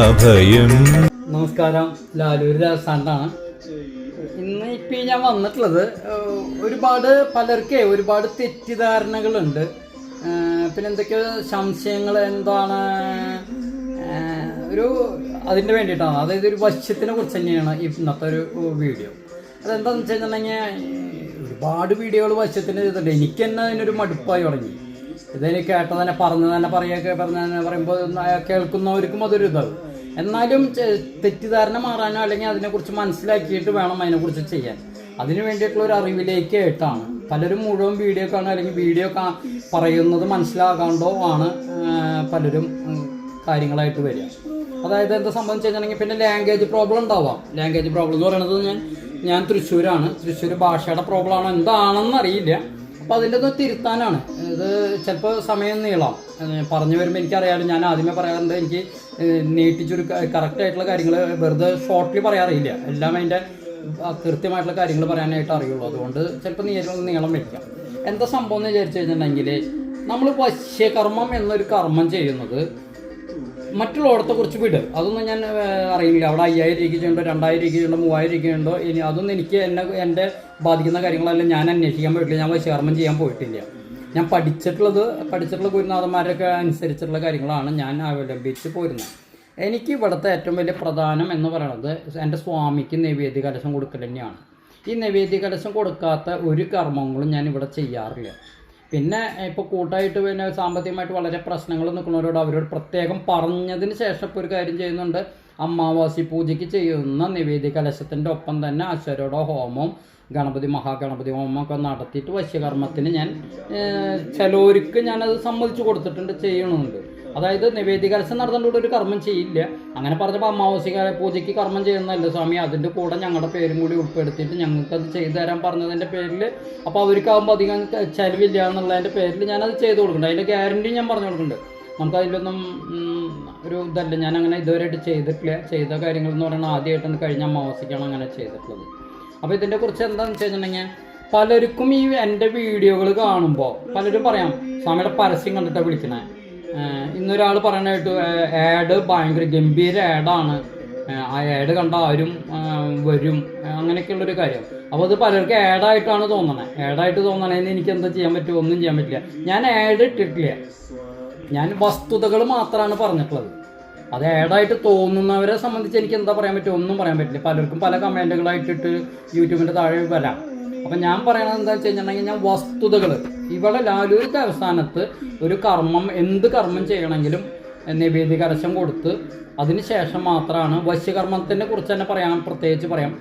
അഭയം. നമസ്കാരം. ലാലൂർ ദേവസ്ഥാനാണ് ഇന്ന് ഇപ്പം ഞാൻ വന്നിട്ടുള്ളത് ഒരുപാട് പലർക്കേ ഒരുപാട് തെറ്റിദ്ധാരണകളുണ്ട്. പിന്നെ എന്തൊക്കെയോ സംശയങ്ങൾ എന്താണ്? ഒരു അതിന്റെ വേണ്ടിയിട്ടാണ് അതായത് ഒരു വശ്യത്തിനെ കുറിച്ച് തന്നെയാണ് ഇന്നത്തെ ഒരു വീഡിയോ. അതെന്താണെന്ന് വെച്ച് ഒരുപാട് വീഡിയോകൾ വശ്യത്തിന് ചെയ്തിട്ടുണ്ട്. എനിക്ക് തന്നെ അതിനൊരു മടുപ്പായി തുടങ്ങി. ഇതിന് കേട്ട തന്നെ പറഞ്ഞു തന്നെ പറയുക പറഞ്ഞു തന്നെ പറയുമ്പോൾ കേൾക്കുന്നവർക്കും അതൊരു ഇതാവും. എന്നാലും തെറ്റിദ്ധാരണ മാറാനോ അല്ലെങ്കിൽ അതിനെക്കുറിച്ച് മനസ്സിലാക്കിയിട്ട് വേണം അതിനെക്കുറിച്ച് ചെയ്യാൻ. അതിനു വേണ്ടിയിട്ടുള്ള ഒരു അറിവിലേക്ക് ആയിട്ടാണ് പലരും മുഴുവൻ വീഡിയോ കാണുക അല്ലെങ്കിൽ വീഡിയോ കാ പറയുന്നത് മനസ്സിലാകാണ്ടോ ആണ് പലരും കാര്യങ്ങളായിട്ട് വരിക. അതായത് എന്താ സംബന്ധിച്ച് കഴിഞ്ഞിട്ടുണ്ടെങ്കിൽ പിന്നെ ലാംഗ്വേജ് പ്രോബ്ലം ഉണ്ടാവാം. ലാംഗ്വേജ് പ്രോബ്ലം എന്ന് പറയുന്നത് ഞാൻ ഞാൻ തൃശ്ശൂരാണ്. തൃശ്ശൂർ ഭാഷയുടെ പ്രോബ്ലമാണോ എന്താണെന്ന് അറിയില്ല. അപ്പോൾ ഒന്ന് തിരുത്താനാണ്. ഇത് ചിലപ്പോൾ സമയം നീളാം. പറഞ്ഞു വരുമ്പോൾ എനിക്കറിയാലും ഞാൻ ആദ്യമേ പറയാറുണ്ട് എനിക്ക് നീട്ടിച്ചൊരു കറക്റ്റ് ആയിട്ടുള്ള കാര്യങ്ങൾ വെറുതെ ഷോർട്ട്ലി പറയാറില്ല. എല്ലാം അതിന്റെ കൃത്യമായിട്ടുള്ള കാര്യങ്ങൾ പറയാനായിട്ട് അറിയുള്ളൂ. അതുകൊണ്ട് ചിലപ്പോൾ നീളം നീളം വയ്ക്കാം എന്താ സംഭവം എന്ന് വിചാരിച്ചു കഴിഞ്ഞിട്ടുണ്ടെങ്കിൽ നമ്മൾ വശ്യകർമ്മം എന്നൊരു കർമ്മം ചെയ്യുന്നത് മറ്റുള്ളവടത്തെ കുറിച്ച് വിട്. അതൊന്നും ഞാൻ അറിയില്ല. അവിടെ അയ്യായിരം രൂപയ്ക്ക് ചെയ്യുന്നുണ്ടോ രണ്ടായിരം രൂപയ്ക്ക് ചെയ്യുന്നുണ്ടോ മൂവായിരം രൂപയ്ക്ക് ചെയ്യുന്നുണ്ടോ ഇനി അതൊന്നും എനിക്ക് എന്നെ എന്റെ ബാധിക്കുന്ന കാര്യങ്ങളെല്ലാം ഞാൻ അന്വേഷിക്കാൻ പോയിട്ടില്ല. ഞാൻ ചെയർമാൻ ചെയ്യാൻ പോയിട്ടില്ല. ഞാൻ പഠിച്ചിട്ടുള്ളത് പഠിച്ചിട്ടുള്ള ഗുരുനാഥന്മാരൊക്കെ അനുസരിച്ചിട്ടുള്ള കാര്യങ്ങളാണ് ഞാൻ അവലംബിച്ച് പോരുന്നത്. എനിക്ക് ഇവിടുത്തെ ഏറ്റവും വലിയ പ്രധാനം എന്ന് പറയുന്നത് എന്റെ സ്വാമിക്ക് നിവേദ്യ കലശം കൊടുക്കൽ തന്നെയാണ്. ഈ നിവേദ്യ കലശം കൊടുക്കാത്ത ഒരു കർമ്മങ്ങളും ഞാൻ ഇവിടെ ചെയ്യാറില്ല. പിന്നെ ഇപ്പോൾ കൂട്ടായിട്ട് പിന്നെ സാമ്പത്തികമായിട്ട് വളരെ പ്രശ്നങ്ങൾ നിൽക്കുന്നവരോട് അവരോട് പ്രത്യേകം പറഞ്ഞതിന് ശേഷം ഇപ്പോൾ ഒരു കാര്യം ചെയ്യുന്നുണ്ട്. അമ്മാവാസി പൂജയ്ക്ക് ചെയ്യുന്ന നിവേദി കലശത്തിന്റെ ഒപ്പം തന്നെ അശ്വരോട ഹോമം ഗണപതി മഹാഗണപതി ഹോമം ഒക്കെ നടത്തിയിട്ട് വശ്യകർമ്മത്തിന് ഞാൻ ചിലവർക്ക് ഞാനത് സമ്മതിച്ചു കൊടുത്തിട്ടുണ്ട് ചെയ്യണമെന്നുണ്ട് അതായത് നിവേദ്യ കലശം നടത്തേണ്ട ഒരു കർമ്മം ചെയ്യില്ല. അങ്ങനെ പറഞ്ഞപ്പോൾ അമാവാസി കാല- പൂജയ്ക്ക് കർമ്മം ചെയ്യുന്നതല്ല സ്വാമി? അതിന്റെ കൂടെ ഞങ്ങളുടെ പേരും കൂടി ഉൾപ്പെടുത്തിയിട്ട് ഞങ്ങൾക്ക് അത് ചെയ്തു തരാൻ പറഞ്ഞതിന്റെ പേരിൽ അപ്പോൾ അവർക്കാവുമ്പോൾ അധികം ചിലവില്ല എന്നുള്ളതിന്റെ പേരിൽ ഞാനത് ചെയ്തു കൊടുക്കുന്നുണ്ട്. അതിന്റെ ഗ്യാരണ്ടി ഞാൻ പറഞ്ഞു കൊടുക്കുന്നുണ്ട്. നമുക്ക് അതിലൊന്നും ഒരു ഇതല്ല. ഞാൻ അങ്ങനെ ഇതുവരെയായിട്ട് ചെയ്തിട്ടില്ല. ചെയ്ത കാര്യങ്ങൾ എന്ന് പറയുന്നത് ആദ്യമായിട്ടാണ് കഴിഞ്ഞ അമാവാസിക്കാണ് അങ്ങനെ ചെയ്തിട്ടുള്ളത്. അപ്പോൾ ഇതിന്റെ കുറിച്ച് എന്താണെന്ന് വെച്ച് കഴിഞ്ഞിട്ടുണ്ടെങ്കിൽ പലർക്കും ഈ എന്റെ വീഡിയോകൾ കാണുമ്പോൾ പലരും പറയാം സ്വാമിയുടെ പരസ്യം കണ്ടിട്ടാണ് വിളിക്കണേ? ഇന്നൊരാൾ കേട്ടു ആഡ് ഭയങ്കര ഗംഭീര ആഡാണ് ആ ആഡ് കണ്ട ആരും വരും. അങ്ങനെയൊക്കെയുള്ളൊരു കാര്യം. അപ്പോൾ അത് പലർക്കും ആഡായിട്ടാണ് തോന്നണേ. ആഡായിട്ട് തോന്നണേന്ന് എനിക്ക് എന്താ ചെയ്യാൻ പറ്റുമോ ഒന്നും ചെയ്യാൻ പറ്റില്ല. ഞാൻ ആഡ് ഇട്ടിട്ടില്ല. ഞാൻ വസ്തുതകൾ മാത്രമാണ് പറഞ്ഞിട്ടുള്ളത്. അത് ആഡായിട്ട് തോന്നുന്നവരെ സംബന്ധിച്ച് എനിക്ക് എന്താ പറയാൻ പറ്റുമോ ഒന്നും പറയാൻ പറ്റില്ല. പലർക്കും പല കമന്റുകളായിട്ടിട്ട് യൂട്യൂബിന്റെ താഴെ വരാം. അപ്പം ഞാൻ പറയണത് എന്താ വെച്ച് കഴിഞ്ഞിട്ടുണ്ടെങ്കിൽ ഞാൻ വസ്തുതകൾ ഇവിടെ ലാലൂരിന്റെ അവസാനത്ത് ഒരു കർമ്മം എന്ത് കർമ്മം ചെയ്യണമെങ്കിലും നിവേദി കരശം കൊടുത്ത് അതിനുശേഷം മാത്രമാണ് വശ്യകർമ്മത്തിനെ കുറിച്ച് തന്നെ പറയാൻ പ്രത്യേകിച്ച് പറയാം.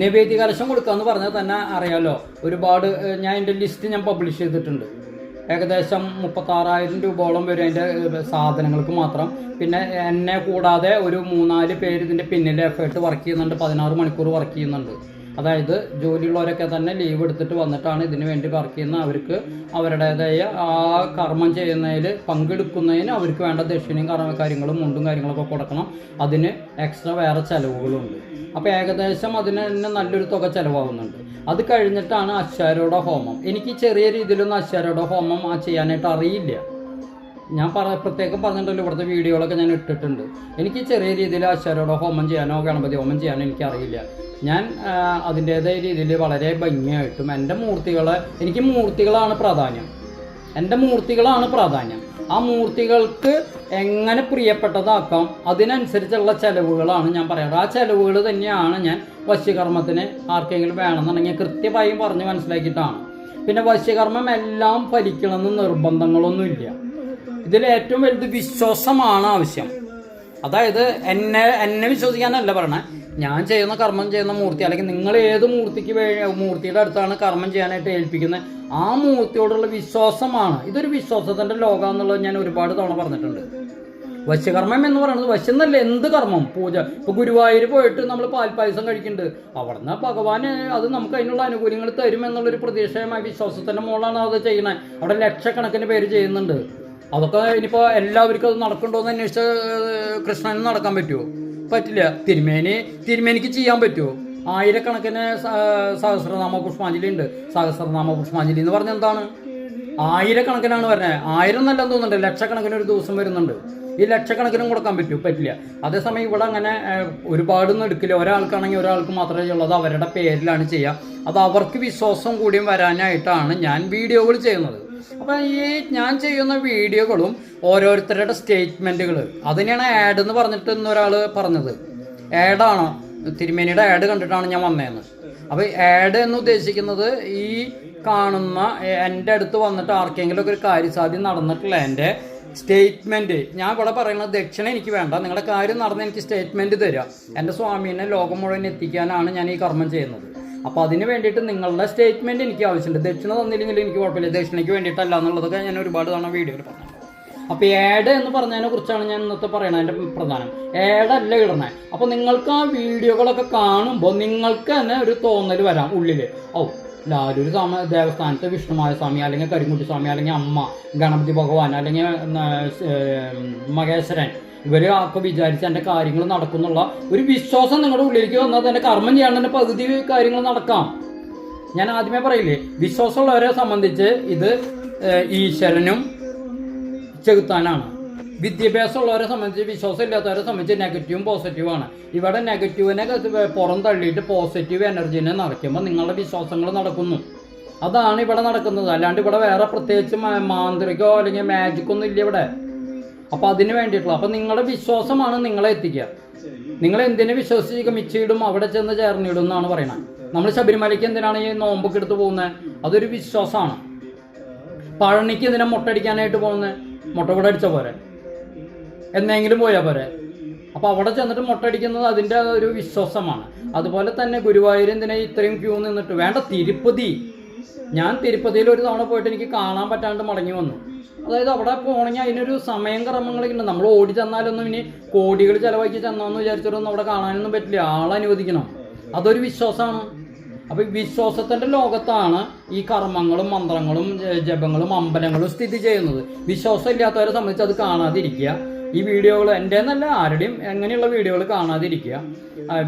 നിവേദി കലശം കൊടുക്കുക എന്ന് പറഞ്ഞാൽ തന്നെ അറിയാലോ ഒരുപാട് ഞാൻ എന്റെ ലിസ്റ്റ് ഞാൻ പബ്ലിഷ് ചെയ്തിട്ടുണ്ട്. ഏകദേശം മുപ്പത്താറായിരം രൂപയോളം വരും അതിന്റെ സാധനങ്ങൾക്ക് മാത്രം. പിന്നെ എന്നെ കൂടാതെ ഒരു മൂന്നാൽ പേര് ഇതിന്റെ പിന്നിൽ എഫേർട്ട് വർക്ക് ചെയ്യുന്നുണ്ട് പതിനാറ് മണിക്കൂർ വർക്ക് ചെയ്യുന്നുണ്ട്. അതായത് ജോലിയുള്ളവരൊക്കെ തന്നെ ലീവ് എടുത്തിട്ട് വന്നിട്ടാണ് ഇതിനു വേണ്ടി വർക്ക് ചെയ്യുന്ന അവർക്ക് അവരുടേതായ ആ കർമ്മം ചെയ്യുന്നതിൽ പങ്കെടുക്കുന്നതിന് അവർക്ക് വേണ്ട ദക്ഷിണയും കാര്യങ്ങളും മുണ്ടും കാര്യങ്ങളൊക്കെ കൊടുക്കണം. അതിന് എക്സ്ട്രാ വേറെ ചിലവുകളുണ്ട്. അപ്പോൾ ഏകദേശം അതിന് തന്നെ നല്ലൊരു തുക ചിലവാകുന്നുണ്ട്. അത് കഴിഞ്ഞിട്ടാണ് അശ്വാരയുടെ ഹോമം. എനിക്ക് ചെറിയ രീതിയിലൊന്നും അശ്വാരയുടെ ഹോമം ചെയ്യാനായിട്ട് അറിയില്ല. ഞാൻ പറ പ്രത്യേകം പറഞ്ഞിട്ടുണ്ടല്ലോ ഇവിടുത്തെ വീഡിയോകളൊക്കെ ഞാൻ ഇട്ടിട്ടുണ്ട്. എനിക്ക് ചെറിയ രീതിയിൽ ആശാരോടോ ഹോമം ചെയ്യാനോ ഗണപതി ഹോമം ചെയ്യാനോ എനിക്കറിയില്ല. ഞാൻ അതിന്റേതായ രീതിയിൽ വളരെ ഭംഗിയായിട്ടും എന്റെ മൂർത്തികളെ എനിക്ക് മൂർത്തികളാണ് പ്രാധാന്യം. എന്റെ മൂർത്തികളാണ് പ്രാധാന്യം. ആ മൂർത്തികൾക്ക് എങ്ങനെ പ്രിയപ്പെട്ടതാക്കാം അതിനനുസരിച്ചുള്ള ചെലവുകളാണ് ഞാൻ പറയാറ് ആ ചെലവുകൾ തന്നെയാണ് ഞാൻ വശ്യകർമ്മത്തിന് ആർക്കെങ്കിലും വേണമെന്നുണ്ടെങ്കിൽ കൃത്യമായും പറഞ്ഞ് മനസ്സിലാക്കിയിട്ടാണ്. പിന്നെ വശ്യകർമ്മം എല്ലാം ഫലിക്കണമെന്ന് നിർബന്ധങ്ങളൊന്നുമില്ല. ഇതിൽ ഏറ്റവും വലുത് വിശ്വാസമാണ് ആവശ്യം. അതായത് എന്നെ എന്നെ വിശ്വസിക്കാനല്ല പറയണേ. ഞാൻ ചെയ്യുന്ന കർമ്മം ചെയ്യുന്ന മൂർത്തി അല്ലെങ്കിൽ നിങ്ങൾ ഏത് മൂർത്തിക്ക് മൂർത്തിയുടെ അടുത്താണ് കർമ്മം ചെയ്യാനായിട്ട് ഏൽപ്പിക്കുന്നത് ആ മൂർത്തിയോടുള്ള വിശ്വാസമാണ്. ഇതൊരു വിശ്വാസത്തിന്റെ ലോകം എന്നുള്ളത് ഞാൻ ഒരുപാട് തവണ പറഞ്ഞിട്ടുണ്ട്. വശ്യകർമ്മം എന്ന് പറയുന്നത് വശ്യം എന്നല്ല എന്ത് കർമ്മം? പൂജ. ഇപ്പൊ ഗുരുവായൂർ പോയിട്ട് നമ്മൾ പാൽപ്പായസം കഴിക്കുന്നുണ്ട്. അവിടുന്ന് ഭഗവാൻ അത് നമുക്ക് അതിനുള്ള ആനുകൂല്യങ്ങൾ തരും എന്നുള്ളൊരു പ്രതീക്ഷയമായ വിശ്വാസത്തിന്റെ മുകളിലാണ് അത് ചെയ്യുന്നത്. അവിടെ ലക്ഷക്കണക്കിന് പേര് ചെയ്യുന്നുണ്ട്. അതൊക്കെ ഇനിയിപ്പോൾ എല്ലാവർക്കും അത് നടക്കണ്ടോ എന്ന് അന്വേഷിച്ച കൃഷ്ണന് നടക്കാൻ പറ്റുമോ പറ്റില്ല. തിരുമേനി തിരുമേനിക്ക് ചെയ്യാൻ പറ്റുമോ ആയിരക്കണക്കിന് സഹസ്രനാമ പുഷ്പാഞ്ജലി ഉണ്ട്. സഹസ്രനാമ പുഷ്പാഞ്ജലി എന്ന് പറഞ്ഞാൽ എന്താണ്? ആയിരക്കണക്കിനാണ് പറഞ്ഞത് ആയിരം എന്നല്ല തോന്നുന്നുണ്ട്. ലക്ഷക്കണക്കിന് ഒരു ദിവസം വരുന്നുണ്ട്. ഈ ലക്ഷക്കണക്കിനും കൊടുക്കാൻ പറ്റൂ പറ്റില്ല. അതേസമയം ഇവിടെ അങ്ങനെ ഒരുപാടൊന്നും എടുക്കില്ല. ഒരാൾക്കാണെങ്കിൽ ഒരാൾക്ക് മാത്രമേ ഉള്ളത് അവരുടെ പേരിലാണ് ചെയ്യുക. അത് അവർക്ക് വിശ്വാസം കൂടിയും വരാനായിട്ടാണ് ഞാൻ വീഡിയോകൾ ചെയ്യുന്നത്. അപ്പം ഈ ഞാൻ ചെയ്യുന്ന വീഡിയോകളും ഓരോരുത്തരുടെ സ്റ്റേറ്റ്മെന്റുകൾ അതിനെയാണ് ആഡ് എന്ന് പറഞ്ഞിട്ട് ഇന്നൊരാൾ പറഞ്ഞത്. ആഡാണോ തിരുമേനിയുടെ ആഡ് കണ്ടിട്ടാണ് ഞാൻ വന്നതെന്ന് അപ്പോൾ ആഡ് എന്ന് ഉദ്ദേശിക്കുന്നത് ഈ കാണുന്ന എന്റെ അടുത്ത് വന്നിട്ട് ആർക്കെങ്കിലും ഒക്കെ ഒരു കാര്യസാധ്യം നടന്നിട്ടില്ല എന്റെ സ്റ്റേറ്റ്മെന്റ് ഞാൻ ഇവിടെ പറയുന്നത് ദക്ഷിണ എനിക്ക് വേണ്ട. നിങ്ങളുടെ കാര്യം നടന്ന് എനിക്ക് സ്റ്റേറ്റ്മെന്റ് തരിക എന്റെ സ്വാമീനെ ലോകം മുഴുവൻ എത്തിക്കാനാണ് ഞാൻ ഈ കർമ്മം ചെയ്യുന്നത്. അപ്പോൾ അതിന് വേണ്ടിയിട്ട് നിങ്ങളുടെ സ്റ്റേറ്റ്മെന്റ് എനിക്ക് ആവശ്യമുണ്ട്. ദക്ഷിണ തന്നില്ലെങ്കിൽ എനിക്ക് കുഴപ്പമില്ല. ദക്ഷിണയ്ക്ക് വേണ്ടിയിട്ടല്ല എന്നുള്ളതൊക്കെ ഞാൻ ഒരുപാട് തവണ വീഡിയോയിൽ പറഞ്ഞത് അപ്പോൾ ഏഡ് എന്ന് പറഞ്ഞതിനെ കുറിച്ചാണ് ഞാൻ ഇന്നത്തെ പറയുന്നത് എന്റെ പ്രധാനം. ഏഡല്ല ഇടണേ അപ്പോൾ നിങ്ങൾക്ക് ആ വീഡിയോകളൊക്കെ കാണുമ്പോൾ നിങ്ങൾക്ക് തന്നെ ഒരു തോന്നൽ വരാം ഉള്ളിൽ ഓ ലാലൂർ സ്വാമി ദേവസ്ഥാനത്ത് വിഷ്ണുമായ സ്വാമി അല്ലെങ്കിൽ കരിങ്കുട്ടി സ്വാമി അല്ലെങ്കിൽ അമ്മ ഗണപതി ഭഗവാൻ അല്ലെങ്കിൽ മഹേശ്വരൻ ഇവർ ആക്കെ വിചാരിച്ച് എന്റെ കാര്യങ്ങൾ നടക്കുന്നുള്ള ഒരു വിശ്വാസം നിങ്ങളുടെ ഉള്ളിലേക്ക് വന്നാൽ തന്നെ കർമ്മം ചെയ്യാൻ തന്നെ പകുതി കാര്യങ്ങൾ നടക്കാം. ഞാൻ ആദ്യമേ പറയില്ലേ വിശ്വാസമുള്ളവരെ സംബന്ധിച്ച് ഇത് ഈശ്വരനും ചെകുത്താനാണ്. വിദ്യാഭ്യാസമുള്ളവരെ സംബന്ധിച്ച് വിശ്വാസം ഇല്ലാത്തവരെ സംബന്ധിച്ച് നെഗറ്റീവും പോസിറ്റീവും ആണ്. ഇവിടെ നെഗറ്റീവിനെ പുറം തള്ളിയിട്ട് പോസിറ്റീവ് എനർജീനെ നിറയ്ക്കുമ്പോൾ നിങ്ങളുടെ വിശ്വാസങ്ങൾ നടക്കുന്നു. അതാണ് ഇവിടെ നടക്കുന്നത്. അല്ലാണ്ട് ഇവിടെ വേറെ പ്രത്യേകിച്ച് മാന്ത്രികോ അല്ലെങ്കിൽ മാജിക്കോ ഒന്നും ഇല്ല ഇവിടെ. അപ്പോൾ അതിന് വേണ്ടിയിട്ടുള്ള അപ്പോൾ നിങ്ങളുടെ വിശ്വാസമാണ് നിങ്ങളെ എത്തിക്കുക. നിങ്ങൾ എന്തിനെ വിശ്വസിച്ച് മിച്ചിടും അവിടെ ചെന്ന് ചേർന്നിടും എന്നാണ് പറയുന്നത്. നമ്മൾ ശബരിമലയ്ക്ക് എന്തിനാണ് ഈ നോമ്പൊക്കെ എടുത്ത് പോകുന്നത്? അതൊരു വിശ്വാസമാണ്. പഴനിക്ക് എന്തിനാ മുട്ടടിക്കാനായിട്ട് പോകുന്നത്? മുട്ട കൂടെ അടിച്ച പോരെ? എന്നെങ്കിലും പോയാൽ പോരെ? അപ്പോൾ അവിടെ ചെന്നിട്ട് മുട്ടടിക്കുന്നത് അതിന്റെ ഒരു വിശ്വാസമാണ്. അതുപോലെ തന്നെ ഗുരുവായൂർ എന്തിനാ ഇത്രയും ക്യൂ നിന്നിട്ട്? വേണ്ട തിരുപ്പതി. ഞാൻ തിരുപ്പതിയിൽ ഒരു തവണ പോയിട്ട് എനിക്ക് കാണാൻ പറ്റാണ്ട് മടങ്ങി വന്നു. അതായത് അവിടെ പോകണമെങ്കിൽ അതിനൊരു സമയം ക്രമങ്ങളൊക്കെ ഉണ്ട്. നമ്മൾ ഓടി ചെന്നാലൊന്നും ഇനി കോടികൾ ചിലവാക്കി ചെന്നോന്ന് വിചാരിച്ചിട്ടൊന്നും അവിടെ കാണാനൊന്നും പറ്റില്ല. ആളനുവദിക്കണം അതൊരു വിശ്വാസമാണ്. അപ്പൊ ഈ വിശ്വാസത്തിന്റെ ലോകത്താണ് ഈ കർമ്മങ്ങളും മന്ത്രങ്ങളും ജപങ്ങളും അമ്പലങ്ങളും സ്ഥിതി ചെയ്യുന്നത്. വിശ്വാസം ഇല്ലാത്തവരെ സംബന്ധിച്ച് അത് കാണാതിരിക്കുക. ഈ വീഡിയോകൾ എന്റെ എന്നല്ല ആരുടെയും എങ്ങനെയുള്ള വീഡിയോകൾ കാണാതിരിക്കുക.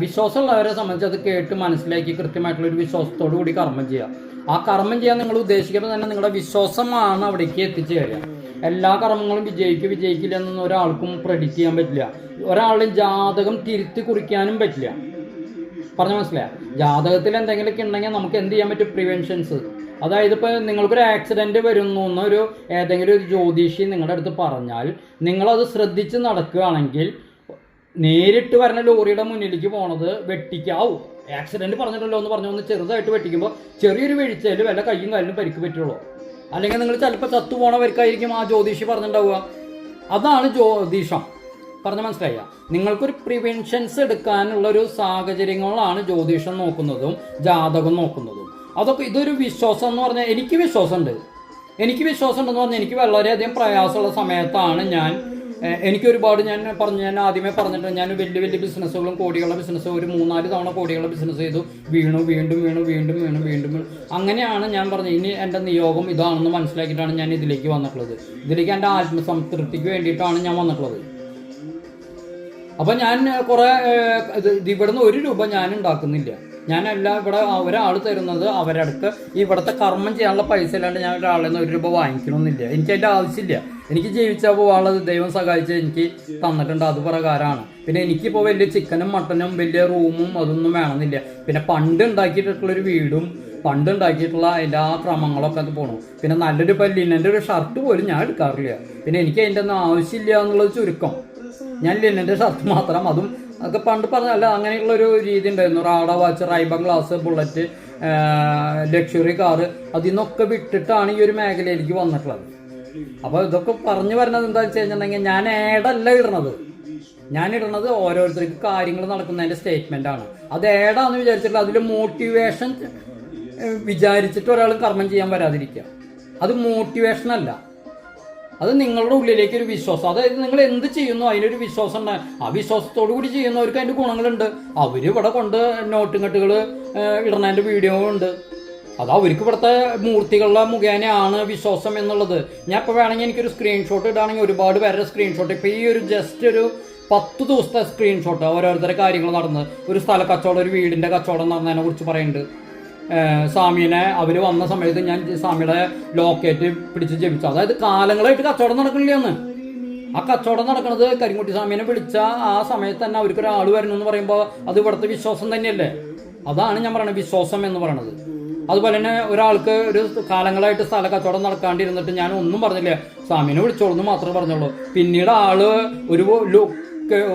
വിശ്വാസമുള്ളവരെ സംബന്ധിച്ച് അത് കേട്ട് മനസ്സിലാക്കി കൃത്യമായിട്ടുള്ള ഒരു വിശ്വാസത്തോടു കൂടി കർമ്മം ചെയ്യുക. ആ കർമ്മം ചെയ്യാൻ നിങ്ങൾ ഉദ്ദേശിക്കുമ്പോൾ തന്നെ നിങ്ങളുടെ വിശ്വാസമാണ് അവിടേക്ക് എത്തിച്ചു കഴിയാം എല്ലാ കർമ്മങ്ങളും വിജയിക്കും വിജയിക്കില്ല എന്നൊന്നും ഒരാൾക്കും പ്രഡിക്റ്റ് ചെയ്യാൻ പറ്റില്ല. ഒരാളുടെ ജാതകം തിരുത്തി കുറിക്കാനും പറ്റില്ല. പറഞ്ഞ മനസ്സിലായ? ജാതകത്തിൽ എന്തെങ്കിലുമൊക്കെ ഉണ്ടെങ്കിൽ നമുക്ക് എന്ത് ചെയ്യാൻ പറ്റും? പ്രിവെൻഷൻസ് അതായത് ഇപ്പോൾ നിങ്ങൾക്കൊരു ആക്സിഡന്റ് വരുന്നു എന്നൊരു ഏതെങ്കിലും ഒരു ജ്യോതിഷി നിങ്ങളുടെ അടുത്ത് പറഞ്ഞാൽ നിങ്ങളത് ശ്രദ്ധിച്ച് നടക്കുകയാണെങ്കിൽ നേരിട്ട് വരുന്ന ലോറിയുടെ മുന്നിലേക്ക് പോണത് വെട്ടിക്കാവും. ആക്സിഡന്റ് പറഞ്ഞിട്ടല്ലോ എന്ന് പറഞ്ഞു ചെറുതായിട്ട് വെട്ടിക്കുമ്പോൾ ചെറിയൊരു വീഴ്ചയിൽ വല്ല കയ്യും കാലിനും പരിക്ക് പറ്റുള്ളൂ. അല്ലെങ്കിൽ നിങ്ങൾ ചിലപ്പോൾ ചത്തു പോണവർക്കായിരിക്കും ആ ജ്യോതിഷി പറഞ്ഞിട്ടുണ്ടാവുക. അതാണ് ജ്യോതിഷം. പറഞ്ഞ മനസ്സിലായ? നിങ്ങൾക്കൊരു പ്രിവെൻഷൻസ് എടുക്കാനുള്ള ഒരു സാഹചര്യങ്ങളാണ് ജ്യോതിഷം നോക്കുന്നതും ജാതകം നോക്കുന്നതും. അതൊക്കെ ഇതൊരു വിശ്വാസം എന്ന് പറഞ്ഞാൽ എനിക്ക് വിശ്വാസമുണ്ട്. എനിക്ക് വിശ്വാസം ഉണ്ടെന്ന് പറഞ്ഞാൽ എനിക്ക് വളരെയധികം പ്രയാസമുള്ള സമയത്താണ് ഞാൻ എനിക്ക് ഒരുപാട് ഞാൻ പറഞ്ഞു ഞാൻ ആദ്യമേ പറഞ്ഞിട്ടുണ്ട് ഞാൻ വലിയ വലിയ ബിസിനസ്സുകളും കോടികളുടെ ബിസിനസ് ഒരു മൂന്നാൽ തവണ കോടികളുടെ ബിസിനസ് ചെയ്തു. വീണു വീണ്ടും വീണു വീണ്ടും വീണു വീണ്ടും വീണു. അങ്ങനെയാണ് ഞാൻ പറഞ്ഞത്. ഇനി എന്റെ നിയോഗം ഇതാണെന്ന് മനസ്സിലാക്കിയിട്ടാണ് ഞാൻ ഇതിലേക്ക് വന്നിട്ടുള്ളത്. ഇതിലേക്ക് എന്റെ ആത്മസംതൃപ്തിക്ക് വേണ്ടിയിട്ടാണ് ഞാൻ വന്നിട്ടുള്ളത്. അപ്പൊ ഞാൻ കുറേ ഇത് ഒരു രൂപ ഞാൻ ഉണ്ടാക്കുന്നില്ല. ഞാനെല്ലാം ഇവിടെ ഒരാൾ തരുന്നത് അവരടുത്ത് ഇവിടുത്തെ കർമ്മം ചെയ്യാനുള്ള പൈസ അല്ലാണ്ട് ഞാൻ ഒരാളിൽ നിന്ന് ഒരു രൂപ വാങ്ങിക്കണമെന്നില്ല എനിക്ക് അതിന്റെ ആവശ്യമില്ല. എനിക്ക് ജീവിച്ചാൽ പോകാനുള്ളത് ദൈവം സഹായിച്ച് എനിക്ക് തന്നിട്ടുണ്ട്. അത് പ്രകാരമാണ്. പിന്നെ എനിക്കിപ്പോൾ വലിയ ചിക്കനും മട്ടനും വലിയ റൂമും അതൊന്നും വേണമെന്നില്ല. പിന്നെ പണ്ട് ഉണ്ടാക്കിയിട്ടുള്ളൊരു വീടും പണ്ട് ഉണ്ടാക്കിയിട്ടുള്ള എല്ലാ ക്രമങ്ങളൊക്കെ അത് പോകണം പിന്നെ നല്ലൊരു ഇപ്പം ലിനന്റെ ഒരു ഷർട്ട് പോലും ഞാൻ എടുക്കാറില്ല. പിന്നെ എനിക്ക് അതിന്റെ ഒന്നും ആവശ്യമില്ല എന്നുള്ളത് ചുരുക്കം. ഞാൻ ലിനന്റെ ഷർട്ട് മാത്രം അതും അതൊക്കെ പണ്ട് പറഞ്ഞല്ല അങ്ങനെയുള്ള ഒരു രീതി ഉണ്ടായിരുന്നു. Rado watch Rayban glass Bullet luxury car അതിൽ നിന്നൊക്കെ വിട്ടിട്ടാണ് ഈ ഒരു മേഖലയിലേക്ക് വന്നിട്ടുള്ളത്. അപ്പോൾ ഇതൊക്കെ പറഞ്ഞു വരുന്നത് എന്താണെന്ന് വെച്ച് കഴിഞ്ഞിട്ടുണ്ടെങ്കിൽ ഞാൻ ഏടല്ല ഇടണത് ഞാൻ ഇടുന്നത് ഓരോരുത്തർക്ക് കാര്യങ്ങൾ നടക്കുന്നതിന്റെ സ്റ്റേറ്റ്മെന്റ് ആണ്. അത് ഏടാന്ന് വിചാരിച്ചിട്ടുള്ള അതിൽ മോട്ടിവേഷൻ വിചാരിച്ചിട്ട് ഒരാൾ കർമ്മം ചെയ്യാൻ വരാതിരിക്കുക. അത് മോട്ടിവേഷൻ അല്ല. അത് നിങ്ങളുടെ ഉള്ളിലേക്ക് ഒരു വിശ്വാസം. അതായത് നിങ്ങൾ എന്ത് ചെയ്യുന്നു? അതിനൊരു വിശ്വാസം ഉണ്ട്. ആ വിശ്വാസത്തോടു കൂടി ചെയ്യുന്നവർക്ക് അതിന്റെ ഗുണങ്ങളുണ്ട്. അവർ ഇവിടെ കൊണ്ട് നോട്ടും കെട്ടുകൾ ഇടുന്നതിന്റെ വീഡിയോ ഉണ്ട്. അത് അവർക്ക് ഇവിടുത്തെ മൂർത്തികളുടെ മുഖേനയാണ് വിശ്വാസം എന്നുള്ളത്. ഞാൻ ഇപ്പോൾ വേണമെങ്കിൽ എനിക്കൊരു സ്ക്രീൻഷോട്ട് ഇടുകയാണെങ്കിൽ ഒരുപാട് പേരുടെ സ്ക്രീൻഷോട്ട് ഇപ്പോൾ ഈ ഒരു ജസ്റ്റ് ഒരു പത്ത് ദിവസത്തെ സ്ക്രീൻഷോട്ട് ഓരോരുത്തരുടെ കാര്യങ്ങൾ നടന്ന് ഒരു സ്ഥല കച്ചവടം ഒരു വീടിന്റെ കച്ചവടം നടന്നതിനെ കുറിച്ച് പറയുന്നുണ്ട്. സ്വാമീനെ അവർ വന്ന സമയത്ത് ഞാൻ സ്വാമിയുടെ ലോക്കേറ്റ് പിടിച്ച് ജപിച്ചു. അതായത് കാലങ്ങളായിട്ട് കച്ചവടം നടക്കണില്ലെന്ന് ആ കച്ചവടം നടക്കുന്നത് കരിങ്കുട്ടി സ്വാമീനെ വിളിച്ച ആ സമയത്ത് തന്നെ അവർക്ക് ഒരാൾ വരണം എന്ന് പറയുമ്പോൾ അത് ഇവിടുത്തെ വിശ്വാസം തന്നെയല്ലേ? അതാണ് ഞാൻ പറയുന്നത് വിശ്വാസം എന്ന് പറയുന്നത് അതുപോലെ തന്നെ ഒരാൾക്ക് ഒരു കാലങ്ങളായിട്ട് സ്ഥല കച്ചവടം നടക്കാണ്ടിരുന്നിട്ട് ഞാൻ ഒന്നും പറഞ്ഞില്ല. സ്വാമിനെ വിളിച്ചോളൂ മാത്രമേ പറഞ്ഞുള്ളൂ. പിന്നീട് ആൾ ഒരു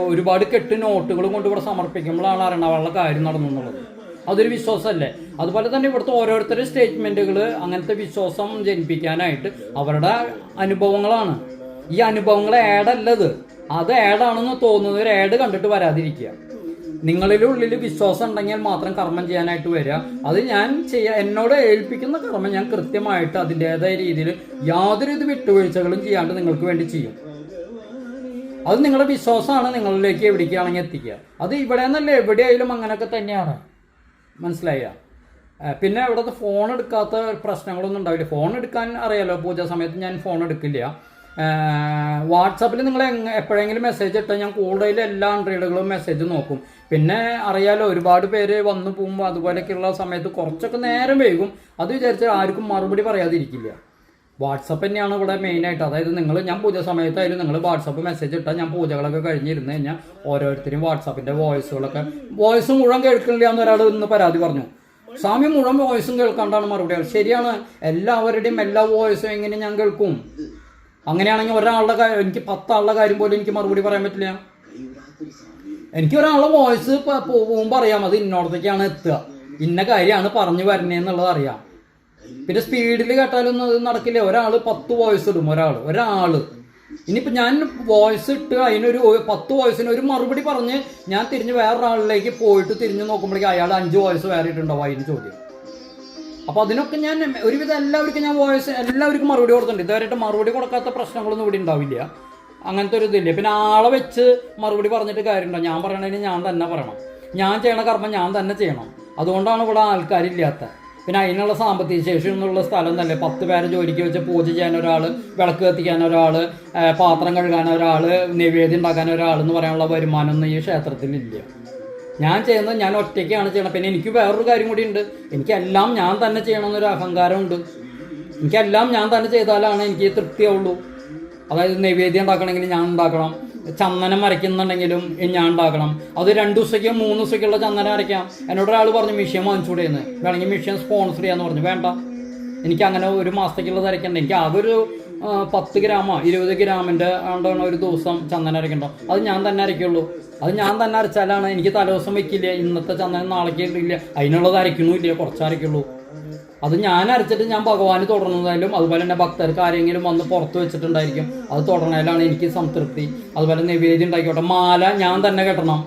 ഒരുപാട് കെട്ട് നോട്ടുകൾ കൊണ്ട് ഇവിടെ സമർപ്പിക്കുമ്പോഴാണ് അറിയണവളുടെ കാര്യം നടന്നു എന്നുള്ളത് അതൊരു വിശ്വാസമല്ലേ? അതുപോലെ തന്നെ ഇവിടുത്തെ ഓരോരുത്തരുടെ സ്റ്റേറ്റ്മെന്റുകൾ അങ്ങനത്തെ വിശ്വാസം ജനിപ്പിക്കാനായിട്ട് അവരുടെ അനുഭവങ്ങളാണ്. ഈ അനുഭവങ്ങൾ ആഡല്ലത് അത് ആഡാണെന്ന് തോന്നുന്ന ഒരു ആഡ് കണ്ടിട്ട് വരാതിരിക്കുക. നിങ്ങളുടെ ഉള്ളിൽ വിശ്വാസം ഉണ്ടെങ്കിൽ മാത്രം കർമ്മം ചെയ്യാനായിട്ട് വരിക. അത് ഞാൻ ചെയ്യാ എന്നോട് ഏൽപ്പിക്കുന്ന കർമ്മം ഞാൻ കൃത്യമായിട്ട് അതിന്റെതായ രീതിയിൽ യാതൊരുവിധ വിട്ടുവീഴ്ചകളും ചെയ്യാണ്ട് നിങ്ങൾക്ക് വേണ്ടി ചെയ്യും. അത് നിങ്ങളുടെ വിശ്വാസമാണ് നിങ്ങളിലേക്ക് എവിടേക്കാണെങ്കിൽ എത്തിക്കുക. അത് ഇവിടെ നിന്നല്ല എവിടെയായാലും അങ്ങനെയൊക്കെ തന്നെയാണ്. മനസ്സിലായ പിന്നെ ഇവിടുത്തെ ഫോൺ എടുക്കാത്ത പ്രശ്നങ്ങളൊന്നും ഉണ്ടാവില്ല. ഫോൺ എടുക്കാൻ അറിയാലോ പൂജ സമയത്ത് ഞാൻ ഫോൺ എടുക്കില്ല. വാട്സാപ്പിൽ നിങ്ങൾ എപ്പോഴെങ്കിലും മെസ്സേജ് ഇട്ടാൽ ഞാൻ കൂടുതൽ എല്ലാ ആൻഡ്രോയിഡുകളും മെസ്സേജ് നോക്കും. പിന്നെ അറിയാലോ ഒരുപാട് പേര് വന്നു പോകുമ്പോൾ അതുപോലെയൊക്കെയുള്ള സമയത്ത് കുറച്ചൊക്കെ നേരം വൈകും. അത് വിചാരിച്ചാൽ ആർക്കും മറുപടി പറയാതിരിക്കില്ല. വാട്സപ്പ് തന്നെയാണ് ഇവിടെ മെയിനായിട്ട് അതായത് നിങ്ങൾ ഞാൻ പൂജ സമയത്തായാലും നിങ്ങൾ വാട്സപ്പ് മെസ്സേജ് ഇട്ടാൽ ഞാൻ പൂജകളൊക്കെ കഴിഞ്ഞിരുന്ന് കഴിഞ്ഞാൽ ഓരോരുത്തരും വാട്സപ്പിന്റെ വോയിസുകളൊക്കെ വോയിസ് മുഴുവൻ കേൾക്കുന്നില്ല എന്ന് ഒരാൾ ഇന്ന് പരാതി പറഞ്ഞു. സ്വാമി മുഴുവൻ വോയിസും കേൾക്കാണ്ടാണ് മറുപടി ശരിയാണ് എല്ലാവരുടെയും എല്ലാ വോയിസും എങ്ങനെ ഞാൻ കേൾക്കും? അങ്ങനെയാണെങ്കിൽ ഒരാളുടെ എനിക്ക് പത്താളുടെ കാര്യം പോലും എനിക്ക് മറുപടി പറയാൻ പറ്റില്ല. എനിക്ക് ഒരാളുടെ വോയിസ് പോകുമ്പോൾ അറിയാം അത് ഇന്നോടത്തേക്കാണ് എത്തുക. ഇന്ന കാര്യമാണ് പറഞ്ഞു വരണേന്നുള്ളത് അറിയാം. പിന്നെ സ്പീഡിൽ കേട്ടാലൊന്നും അത് നടക്കില്ല. ഒരാൾ പത്ത് വോയിസ് ഇടും ഒരാൾ ഒരാൾ ഇനിയിപ്പോൾ ഞാൻ വോയിസ് ഇട്ട് അതിനൊരു പത്ത് വോയിസിന് ഒരു മറുപടി പറഞ്ഞ് ഞാൻ തിരിഞ്ഞ് വേറൊരാളിലേക്ക് പോയിട്ട് തിരിഞ്ഞ് നോക്കുമ്പോഴേക്കും അയാൾ അഞ്ച് വോയിസ് വേറെ ഇട്ടുണ്ടാവും അതിന് ചോദ്യം. അപ്പോൾ അതിനൊക്കെ ഞാൻ ഒരുവിധം എല്ലാവർക്കും ഞാൻ വോയിസ് എല്ലാവർക്കും മറുപടി കൊടുത്തിട്ടുണ്ട്. ഇതുവരെയായിട്ട് മറുപടി കൊടുക്കാത്ത പ്രശ്നങ്ങളൊന്നും ഇവിടെ ഉണ്ടാവില്ല. അങ്ങനത്തെ ഒരു ഇതില്ല. പിന്നെ ആളെ വെച്ച് മറുപടി പറഞ്ഞിട്ട് കാര്യമുണ്ടോ? ഞാൻ പറയണതിന് ഞാൻ തന്നെ പറയണം. ഞാൻ ചെയ്യണ കർമ്മം ഞാൻ തന്നെ ചെയ്യണം. അതുകൊണ്ടാണ് ഇവിടെ ആൾക്കാരില്ലാത്ത. പിന്നെ അതിനുള്ള സാമ്പത്തിക ശേഷി എന്നുള്ള സ്ഥലം തന്നെ. പത്ത് പേരെ ജോലിക്ക് വെച്ച് പൂജ ചെയ്യാൻ ഒരാൾ വിളക്ക് കത്തിക്കാൻ ഒരാൾ പാത്രം കഴുകാൻ ഒരാൾ നിവേദ്യം ഉണ്ടാക്കാൻ ഒരാൾ എന്ന് പറയാനുള്ള വരുമാനമൊന്നും ഈ ക്ഷേത്രത്തിലില്ല ഞാൻ ചെയ്യുന്നത് ഞാൻ ഒറ്റയ്ക്കാണ് ചെയ്യണം പിന്നെ എനിക്ക് വേറൊരു കാര്യം കൂടി ഉണ്ട്. എനിക്കെല്ലാം ഞാൻ തന്നെ ചെയ്യണമെന്നൊരു അഹങ്കാരമുണ്ട്. എനിക്കെല്ലാം ഞാൻ തന്നെ ചെയ്താലാണ് എനിക്ക് തൃപ്തിയാവുള്ളൂ. അതായത് നിവേദ്യം ഉണ്ടാക്കണമെങ്കിൽ ഞാൻ ഉണ്ടാക്കണം. ചന്ദനം അരയ്ക്കുന്നുണ്ടെങ്കിലും ഞാൻ ഉണ്ടാക്കണം അത് രണ്ട് ദിവസത്തേക്ക് മൂന്ന് ദിവസത്തേക്കുള്ള ചന്ദനം അരയ്ക്കാം. എന്നോട് ഒരാൾ പറഞ്ഞു മിഷ്യൻ വാങ്ങിച്ചുകൂടെയെന്ന് വേണമെങ്കിൽ മിഷ്യൻ സ്പോൺസർ ചെയ്യാന്ന് പറഞ്ഞു. വേണ്ട. എനിക്ക് അങ്ങനെ ഒരു മാസത്തേക്കുള്ളത് അരയ്ക്കണ്ട എനിക്ക് ആകെ ഒരു പത്ത് ഗ്രാമോ ഇരുപത് ഗ്രാമിന്റെ ആണ്ടാണ് ഒരു ദിവസം ചന്ദനം അരയ്ക്കണ്ടോ. അത് ഞാൻ തന്നെ അരയ്ക്കുള്ളൂ. അത് ഞാൻ തന്നെ അരച്ചാലാണ് എനിക്ക് തലേദിവസം വെക്കില്ല. ഇന്നത്തെ ചന്ദനം നാളേക്ക് ഇല്ല. അതിനുള്ളത് അരയ്ക്കണമില്ല കുറച്ച് അരയ്ക്കുള്ളൂ. അത് ഞാൻ അരച്ചിട്ട് ഞാൻ ഭഗവാന് തുടർന്നതായാലും അതുപോലെ തന്നെ ഭക്തർക്ക് ആരെങ്കിലും വന്ന് പുറത്ത് വെച്ചിട്ടുണ്ടായിരിക്കും. അത് തുടർന്നതിലാണ് എനിക്ക് സംതൃപ്തി. അതുപോലെ നിവേദ്യം ഉണ്ടാക്കിക്കോട്ടെ മാല ഞാൻ തന്നെ കെട്ടണം.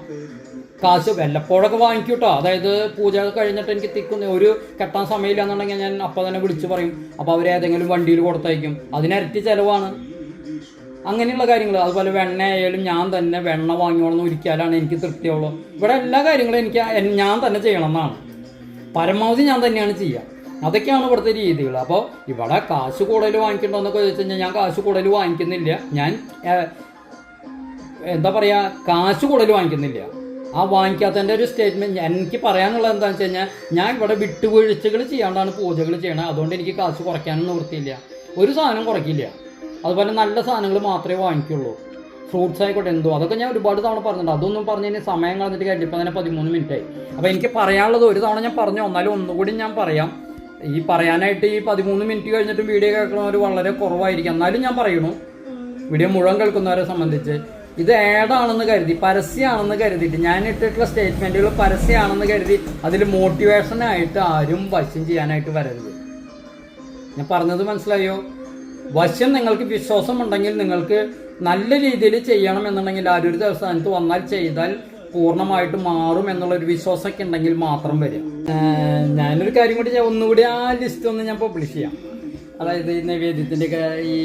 കാശ് വല്ലപ്പോഴൊക്കെ വാങ്ങിക്കൂട്ടോ. കേട്ടോ അതായത് പൂജ കഴിഞ്ഞിട്ട് എനിക്ക് തിക്കുന്ന ഒരു കെട്ടാൻ സമയമില്ല എന്നുണ്ടെങ്കിൽ ഞാൻ അപ്പം തന്നെ വിളിച്ചു പറയും. അപ്പോൾ അവർ ഏതെങ്കിലും വണ്ടിയിൽ കൊടുത്തയക്കും. അതിനിരട്ടി ചിലവാണ്. അങ്ങനെയുള്ള കാര്യങ്ങൾ അതുപോലെ വെണ്ണ ആയാലും ഞാൻ തന്നെ വെണ്ണ വാങ്ങിയോളന്ന് ഒരിക്കലാണ് എനിക്ക് തൃപ്തിയുള്ളൂ. ഇവിടെ എല്ലാ കാര്യങ്ങളും എനിക്ക് ഞാൻ തന്നെ ചെയ്യണം എന്നാണ്. പരമാവധി ഞാൻ തന്നെയാണ് ചെയ്യുക. അതൊക്കെയാണ് ഇവിടുത്തെ രീതികൾ. അപ്പോൾ ഇവിടെ കാശ് കൂടുതൽ വാങ്ങിക്കണ്ടോന്നൊക്കെ ചോദിച്ചു കഴിഞ്ഞാൽ ഞാൻ കാശ് കൂടുതൽ വാങ്ങിക്കുന്നില്ല. ഞാൻ എന്താ പറയുക കാശ് കൂടുതൽ വാങ്ങിക്കുന്നില്ല. ആ വാങ്ങിക്കാത്തതിന്റെ ഒരു സ്റ്റേറ്റ്മെന്റ് എനിക്ക് പറയാനുള്ളത് എന്താണെന്ന് വെച്ച് കഴിഞ്ഞാൽ ഞാൻ ഇവിടെ വിട്ടുവീഴ്ചകൾ ചെയ്യാണ്ടാണ് പൂജകൾ ചെയ്യണത് അതുകൊണ്ട് എനിക്ക് കാശ് കുറയ്ക്കാനൊന്നും നിർത്തിയില്ല ഒരു സാധനം കുറയ്ക്കില്ല. അതുപോലെ നല്ല സാധനങ്ങൾ മാത്രമേ വാങ്ങിക്കുള്ളൂ. ഫ്രൂട്ട്സ് ആയിക്കോട്ടെ എന്തോ. അതൊക്കെ ഞാൻ ഒരുപാട് തവണ പറഞ്ഞിട്ടുണ്ട്. അതൊന്നും പറഞ്ഞു കഴിഞ്ഞാൽ സമയം കളഞ്ഞിട്ട് കഴിഞ്ഞിട്ട് ഇപ്പം തന്നെ പതിമൂന്ന് മിനിറ്റായി. അപ്പോൾ എനിക്ക് പറയാനുള്ളത് ഒരു തവണ ഞാൻ പറഞ്ഞു എന്നാലും ഒന്നുകൂടി ഞാൻ പറയാം. ഈ പറയാനായിട്ട് ഈ പതിമൂന്ന് മിനിറ്റ് കഴിഞ്ഞിട്ടും വീഡിയോ കേൾക്കുന്നവർ വളരെ കുറവായിരിക്കും. എന്നാലും ഞാൻ പറയണു വീഡിയോ മുഴുവൻ കേൾക്കുന്നവരെ സംബന്ധിച്ച് ഇത് ആഡാണെന്ന് കരുതി പരസ്യമാണെന്ന് കരുതിയിട്ട് ഞാൻ ഇട്ടിട്ടുള്ള സ്റ്റേറ്റ്മെന്റുകൾ പരസ്യമാണെന്ന് കരുതി അതിൽ മോട്ടിവേഷനായിട്ട് ആരും വശം ചെയ്യാനായിട്ട് വരരുത്. ഞാൻ പറഞ്ഞത് മനസ്സിലായോ? വശം നിങ്ങൾക്ക് വിശ്വാസം ഉണ്ടെങ്കിൽ നിങ്ങൾക്ക് നല്ല രീതിയിൽ ചെയ്യണം എന്നുണ്ടെങ്കിൽ ആരൊരു ദിവസം വന്നാൽ ചെയ്താൽ പൂർണമായിട്ട് മാറും എന്നുള്ള ഒരു വിശ്വാസമൊക്കെ ഉണ്ടെങ്കിൽ മാത്രം വരും. ഞാനൊരു കാര്യം കൂടി ഞാൻ ഒന്നുകൂടി ആ ലിസ്റ്റ് ഒന്ന് ഞാൻ പബ്ലിഷ് ചെയ്യാം. അതായത് ഈ നൈവേദ്യത്തിന്റെ ഈ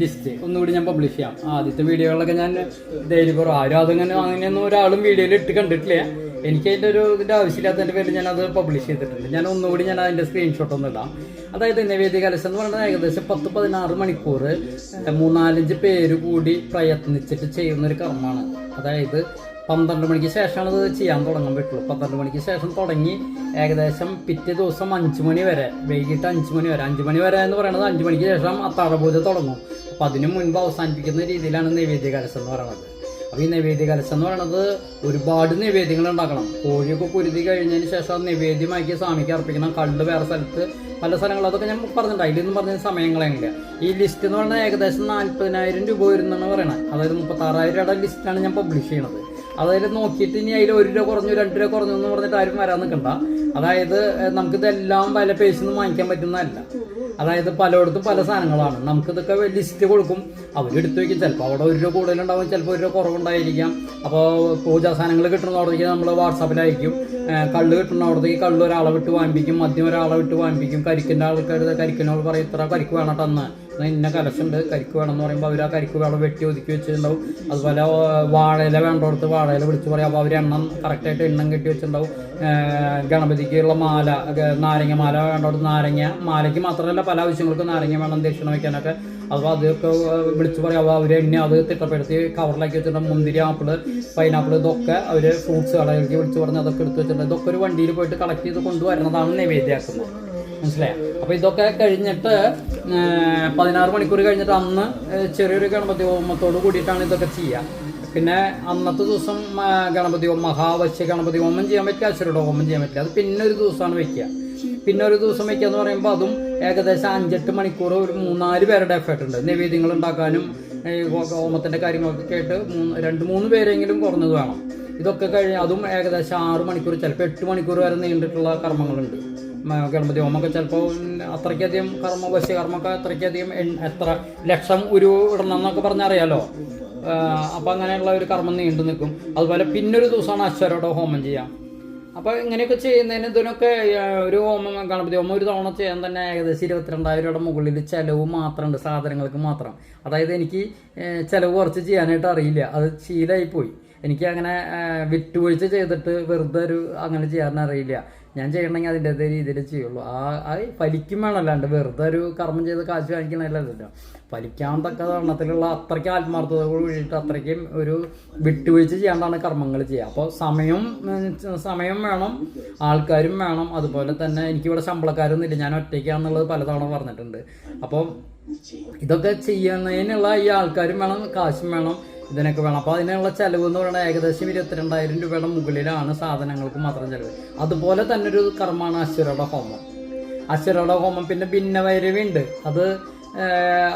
ലിസ്റ്റ് ഒന്നുകൂടി ഞാൻ പബ്ലിഷ് ചെയ്യാം. ആദ്യത്തെ വീഡിയോകളൊക്കെ ഞാൻ ഡെയിലി കുറവ്. ആരും അതങ്ങനെ അങ്ങനെയൊന്നും ഒരാളും വീഡിയോയിൽ ഇട്ട് കണ്ടിട്ടില്ല. എനിക്ക് അതിന്റെ ഒരു ഇതിന്റെ ആവശ്യമില്ലാത്തതിന്റെ പേരിൽ ഞാൻ അത് പബ്ലിഷ് ചെയ്തിട്ടുണ്ട്. ഞാൻ ഒന്നുകൂടി ഞാൻ അതിന്റെ സ്ക്രീൻഷോട്ട് ഒന്ന് ഇടാം. അതായത് നൈവേദ്യ കലശം എന്ന് പറയുന്നത് ഏകദേശം പത്ത് പതിനാറ് മണിക്കൂർ മൂന്നാലഞ്ച് പേര് കൂടി പ്രയത്നിച്ചിട്ട് ചെയ്യുന്ന ഒരു കർമ്മമാണ്. അതായത് പന്ത്രണ്ട് മണിക്ക് ശേഷമാണ് ഇത് ചെയ്യാൻ തുടങ്ങാൻ പറ്റുള്ളൂ. പന്ത്രണ്ട് മണിക്ക് ശേഷം തുടങ്ങി ഏകദേശം പിറ്റേ ദിവസം അഞ്ച് മണി വരെ വൈകിട്ട് അഞ്ച് മണി വരെ. അഞ്ച് മണി വരെ എന്ന് പറയുന്നത് അഞ്ച് മണിക്ക് ശേഷം അത്താഴപൂജ തുടങ്ങും. അപ്പം അതിനു മുൻപ് അവസാനിപ്പിക്കുന്ന രീതിയിലാണ് നൈവേദ്യ കലശം എന്ന് പറയുന്നത്. അപ്പോൾ ഈ നൈവേദ്യ കലശം എന്ന് പറയുന്നത് ഒരുപാട് നൈവേദ്യങ്ങൾ ഉണ്ടാക്കണം. കോഴിയൊക്കെ കുരുതി കഴിഞ്ഞതിന് ശേഷം നൈവേദ്യമാക്കി സ്വാമിക്ക് അർപ്പിക്കണം. കള്ള് വേറെ സ്ഥലത്ത് പല സ്ഥലങ്ങളും അതൊക്കെ ഞാൻ പറഞ്ഞിട്ടുണ്ട്. അതിലൊന്നും പറഞ്ഞ സമയങ്ങളെങ്കില്ല ഈ ലിസ്റ്റ് എന്ന് പറഞ്ഞാൽ ഏകദേശം നാൽപ്പതിനായിരം രൂപ വരുന്നതെന്ന് പറയണത്. അതായത് മുപ്പത്താറായിരം രൂപയുടെ ലിസ്റ്റാണ് ഞാൻ പബ്ലിഷ് ചെയ്യണത്. അതായത് നോക്കിയിട്ട് ഇനി അതിൽ ഒരു രൂപ കുറഞ്ഞു രണ്ട് രൂപ കുറഞ്ഞു എന്ന് പറഞ്ഞിട്ട് ആരും വരാൻ നിൽക്കണ്ട. അതായത് നമുക്കിതെല്ലാം വില പേശിന്ന് വാങ്ങിക്കാൻ പറ്റുന്നതല്ല. അതായത് പലയിടത്തും പല സാധനങ്ങളാണ്. നമുക്ക് ഇതൊക്കെ ലിസ്റ്റ് കൊടുക്കും. അവരെടുത്ത് വയ്ക്കും ചിലപ്പോൾ അവിടെ ഒരു രൂപ കൂടുതലുണ്ടാവും ചിലപ്പോൾ ഒരു രൂപ കുറവുണ്ടായിരിക്കാം. അപ്പോൾ പൂജാ സാധനങ്ങൾ കിട്ടുന്നവിടത്തേക്ക് നമ്മൾ വാട്സാപ്പിലായിരിക്കും കള്ള് കിട്ടുന്നവിടത്തേക്ക് കള്ള് ഒരാളെ വിട്ട് വാങ്ങിപ്പിക്കും മദ്യം ഒരാളെ വിട്ട് വാങ്ങിപ്പിക്കും. കരിക്കിന്റെ ആൾക്കാർ കരിക്കിനോട് പറയും ഇത്ര കരിക്ക് വേണം തന്ന് എന്നാൽ ഇന്ന കലശുണ്ട് കരിക്ക് വേണം എന്ന് പറയുമ്പോൾ അവർ ആ കരിക്ക് വേണം വെട്ടി ഒതുക്കി വെച്ചിട്ടുണ്ടാവും. അതുപോലെ വാഴയില വേണ്ടടുത്ത് വാഴയില വിളിച്ച് പറയും. അപ്പോൾ അവർ എണ്ണം കറക്റ്റായിട്ട് എണ്ണം കെട്ടി വെച്ചിട്ടുണ്ടാവും. ഗണപതിക്കുള്ള മാല നാരങ്ങ മാല വേണ്ടടുത്ത് നാരങ്ങ മാലയ്ക്ക് മാത്രമല്ല പല ആവശ്യങ്ങൾക്കും നാരങ്ങ വേണം ദക്ഷിണ വയ്ക്കാനൊക്കെ. അപ്പോൾ അതൊക്കെ വിളിച്ച് പറയും. അവർ എണ്ണ അത് തിട്ടപ്പെടുത്തി കവറിലാക്കി വെച്ചിട്ടുണ്ട് മുന്തിരി ആപ്പിൾ പൈനാപ്പിൾ ഇതൊക്കെ അവർ ഫ്രൂട്ട്സ് കടകളിലേക്ക് വിളിച്ച് പറഞ്ഞ് അതൊക്കെ എടുത്ത് വെച്ചിട്ടുണ്ട് ഇതൊക്കെ ഒരു വണ്ടിയിൽ പോയിട്ട് കളക്ട് ചെയ്ത് കൊണ്ടുവരുന്നതാണ് നൈവേദ്യാക്കുന്നത്. മനസ്സിലായോ? അപ്പൊ ഇതൊക്കെ കഴിഞ്ഞിട്ട് പതിനാറ് മണിക്കൂർ കഴിഞ്ഞിട്ട് അന്ന് ചെറിയൊരു ഗണപതി ഹോമത്തോട് കൂടിയിട്ടാണ് ഇതൊക്കെ ചെയ്യുക പിന്നെ അന്നത്തെ ദിവസം ഗണപതി ഹോമം മഹാവശ്യ ഗണപതി ഹോമം ചെയ്യാൻ പറ്റില്ല അശ്വരുടെ ഹോമം ചെയ്യാൻ പറ്റില്ല. അത് പിന്നെ ഒരു ദിവസമാണ് വെക്കുക. പിന്നെ ഒരു ദിവസം വെക്കുക എന്ന് പറയുമ്പോൾ അതും ഏകദേശം അഞ്ചെട്ട് മണിക്കൂർ ഒരു മൂന്നാൽ പേരുടെ എഫേർട്ട് ഉണ്ട്. നിവേദ്യങ്ങൾ ഉണ്ടാക്കാനും ഈ ഹോ- ഹോമത്തിന്റെ കാര്യങ്ങളൊക്കെ ആയിട്ട് മൂന്ന് രണ്ട് മൂന്ന് പേരെങ്കിലും കുറഞ്ഞത് വേണം. ഇതൊക്കെ കഴിഞ്ഞ് അതും ഏകദേശം ആറ് മണിക്കൂർ ചിലപ്പോൾ എട്ട് മണിക്കൂർ വരെ നീണ്ടിട്ടുള്ള കർമ്മങ്ങളുണ്ട്. ഗണപതി ഹോമൊക്കെ ചിലപ്പോൾ അത്രയ്ക്കധികം കർമ്മ വശ്യ കർമ്മമൊക്കെ അത്രയ്ക്കധികം എത്ര ലക്ഷം ഒരു ഇടണം എന്നൊക്കെ പറഞ്ഞറിയാലോ അപ്പം അങ്ങനെയുള്ള ഒരു കർമ്മം നീണ്ടു നിൽക്കും. അതുപോലെ പിന്നൊരു ദിവസമാണ് അശ്വരോടെ ഹോമം ചെയ്യാം. അപ്പോൾ ഇങ്ങനെയൊക്കെ ചെയ്യുന്നതിന് ഇതിനൊക്കെ ഒരു ഹോമം ഗണപതി ഹോമം ഒരു തവണ ചെയ്യാൻ തന്നെ ഏകദേശം ഇരുപത്തിരണ്ടായിരം രൂപയുടെ മുകളിൽ ചിലവ് മാത്രമുണ്ട് സാധനങ്ങൾക്ക് മാത്രം. അതായത് എനിക്ക് ചിലവ് കുറച്ച് ചെയ്യാനായിട്ട് അറിയില്ല. അത് ശീലമായി പോയി എനിക്ക് അങ്ങനെ വിട്ടുവീഴ്ച ചെയ്തിട്ട് വെറുതെ ഒരു അങ്ങനെ ചെയ്യാൻ അറിയില്ല. ഞാൻ ചെയ്യണമെങ്കിൽ അതിന്റെതായ രീതിയിൽ ചെയ്യുള്ളൂ. ആ അത് ഫലിക്കുമ്പോഴല്ലാണ്ട് വെറുതെ ഒരു കർമ്മം ചെയ്ത് കാശ് കാണിക്കണമല്ലല്ലോ ഫലിക്കാൻ തക്ക വണ്ണത്തിലുള്ള അത്രയ്ക്ക് ആത്മാർത്ഥതയോട് കൂടിയിട്ട് അത്രയ്ക്കും ഒരു വിട്ടുവീഴ്ച ചെയ്യാണ്ടാണ് കർമ്മങ്ങൾ ചെയ്യുക. അപ്പോൾ സമയം സമയം വേണം ആൾക്കാരും വേണം. അതുപോലെ തന്നെ എനിക്കിവിടെ ശമ്പളക്കാരൊന്നും ഇല്ല ഞാൻ ഒറ്റയ്ക്കാന്നുള്ളത് പലതവണ പറഞ്ഞിട്ടുണ്ട്. അപ്പോൾ ഇതൊക്കെ ചെയ്യുന്നതിനുള്ള ഈ ആൾക്കാരും വേണം കാശും വേണം. ഇതിനൊക്കെ വേണം. അപ്പോൾ അതിനുള്ള ചിലവ് എന്ന് പറയുന്നത് ഏകദേശം ഇരുപത്തിരണ്ടായിരം രൂപയുടെ മുകളിലാണ് സാധനങ്ങൾക്ക് മാത്രം ചിലവ്. അതുപോലെ തന്നെ ഒരു കർമ്മമാണ് അശ്വരയുടെ ഹോമം. അശ്വരയുടെ ഹോമം പിന്നെ ഭിന്നവൈരവിയുണ്ട് അത്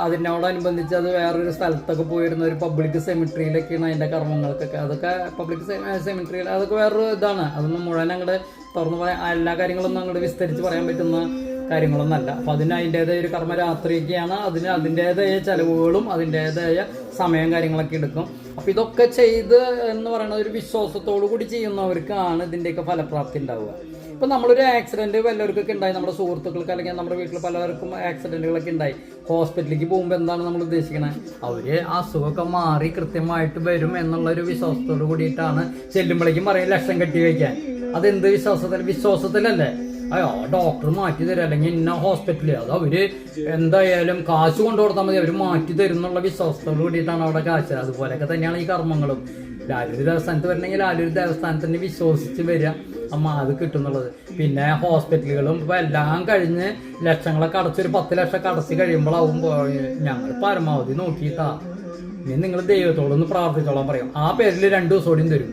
അതിനോടനുബന്ധിച്ച് അത് വേറൊരു സ്ഥലത്തൊക്കെ പോയിരുന്ന ഒരു പബ്ലിക് സെമിട്രിയിലൊക്കെയാണ് അതിന്റെ കർമ്മങ്ങൾക്കൊക്കെ. അതൊക്കെ പബ്ലിക് സെമിട്രിയിൽ അതൊക്കെ വേറൊരു ഇതാണ്. അതൊന്നും മുഴുവൻ അങ്ങോട്ട് തുറന്നു പറയാൻ എല്ലാ കാര്യങ്ങളൊന്നും അങ്ങോട്ട് വിസ്തരിച്ച് പറയാൻ പറ്റുന്ന കാര്യങ്ങളൊന്നല്ല അപ്പോൾ അതിന് അതിന്റെതായ ഒരു കർമ്മ രാത്രിയൊക്കെയാണ് അതിന് അതിന്റെതായ ചെലവുകളും അതിന്റെതായ സമയം കാര്യങ്ങളൊക്കെ എടുക്കും. അപ്പോൾ ഇതൊക്കെ ചെയ്ത് എന്ന് പറയുന്നത് ഒരു വിശ്വാസത്തോടു കൂടി ചെയ്യുന്നവർക്കാണ് ഇതിന്റെയൊക്കെ ഫലപ്രാപ്തി ഉണ്ടാവുക. ഇപ്പം നമ്മളൊരു ആക്സിഡന്റ് വല്ലവർക്കൊക്കെ ഉണ്ടായി നമ്മുടെ സുഹൃത്തുക്കൾക്ക് അല്ലെങ്കിൽ നമ്മുടെ വീട്ടിൽ പലർക്കും ആക്സിഡന്റുകളൊക്കെ ഉണ്ടായി. ഹോസ്പിറ്റലിലേക്ക് പോകുമ്പോൾ എന്താണ് നമ്മൾ ഉദ്ദേശിക്കുന്നത് അവർ അസുഖമൊക്കെ മാറി കൃത്യമായിട്ട് വരും എന്നുള്ള ഒരു വിശ്വാസത്തോട് കൂടിയിട്ടാണ് ചെല്ലുമ്പോഴേക്കും പറയും ലക്ഷം കെട്ടി വയ്ക്കാൻ. അതെന്ത് വിശ്വാസത്തിൽ? വിശ്വാസത്തിലല്ലേ? അയ്യോ ഡോക്ടർ മാറ്റി തരും. അല്ലെങ്കിൽ ഇന്ന ഹോസ്പിറ്റലിൽ അത് അവർ എന്തായാലും കാശ് കൊണ്ടു കൊടുത്താൽ മതി. അവർ മാറ്റി തരും എന്നുള്ള വിശ്വാസത്തോട് കൂടിയിട്ടാണ് അവിടെ കാശ്. അതുപോലെയൊക്കെ തന്നെയാണ് ഈ കർമ്മങ്ങളും. ലാലൊരു ദേവസ്ഥാനത്ത് വരണമെങ്കിൽ ലാലൂർ ദേവസ്ഥാനത്തിന് വിശ്വസിച്ച് വരിക. അമ്മ അത് കിട്ടുന്നുള്ളത് പിന്നെ ഹോസ്പിറ്റലുകളും ഇപ്പൊ എല്ലാം കഴിഞ്ഞ് ലക്ഷങ്ങളൊക്കെ അടച്ചൊരു പത്ത് ലക്ഷം അടച്ച് കഴിയുമ്പോഴാവും ഞങ്ങൾ പരമാവധി നോക്കിയിട്ടാ. ഇനി നിങ്ങൾ ദൈവത്തോടൊന്ന് പ്രാർത്ഥിച്ചോളാൻ പറയും. ആ പേരിൽ രണ്ടു ദിവസം കൂടിയും തരും.